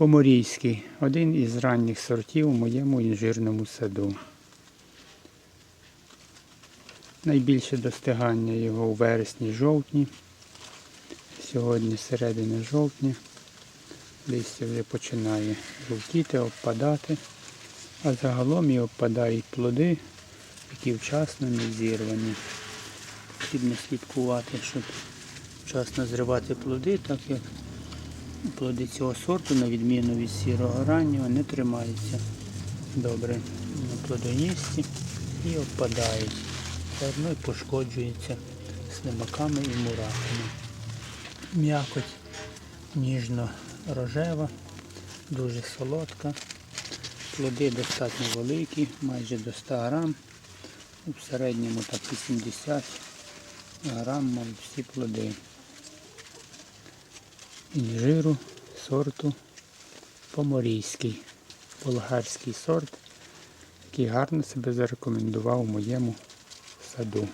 Поморійський один із ранніх сортів у моєму інжирному саду. Найбільше достигання його у вересні-жовтні. Сьогодні середина жовтня. Листя вже починає жовтіти, обпадати. А загалом і обпадають плоди, які вчасно не зірвані. Потрібно слідкувати, щоб вчасно зривати плоди, так як плоди цього сорту, на відміну від сірого раннього, не тримаються добре на плодоністі і обпадають. Заодно і пошкоджуються слимаками і мурахами. М'якоть ніжно-рожева, дуже солодка. Плоди достатньо великі, майже до 100 грам. В середньому так 80 грам мають всі плоди. Інжиру сорту поморійський, болгарський сорт, який гарно себе зарекомендував у моєму саду.